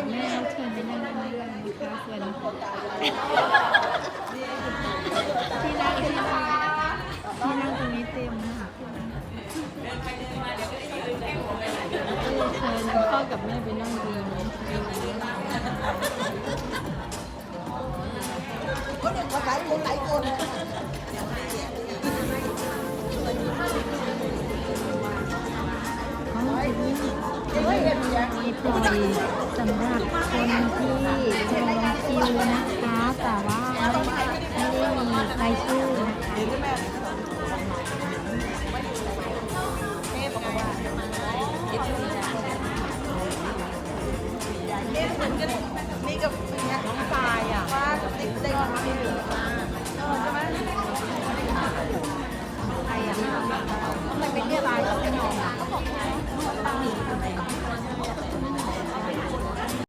กับแม่เชิญไปนั่งเรื่องนะคะส่วนที่นั่งที่นั่งที่นั่งตรงนี้เต็มนะคะเชิญพ่อกับแม่ไปนั่งดูก็เด็กภาษาหลายคน มีปล่อยสำหรับคนที่รอคิวนะคะ แต่ว่าไม่ได้มีใครสู้นะคะนี่กับ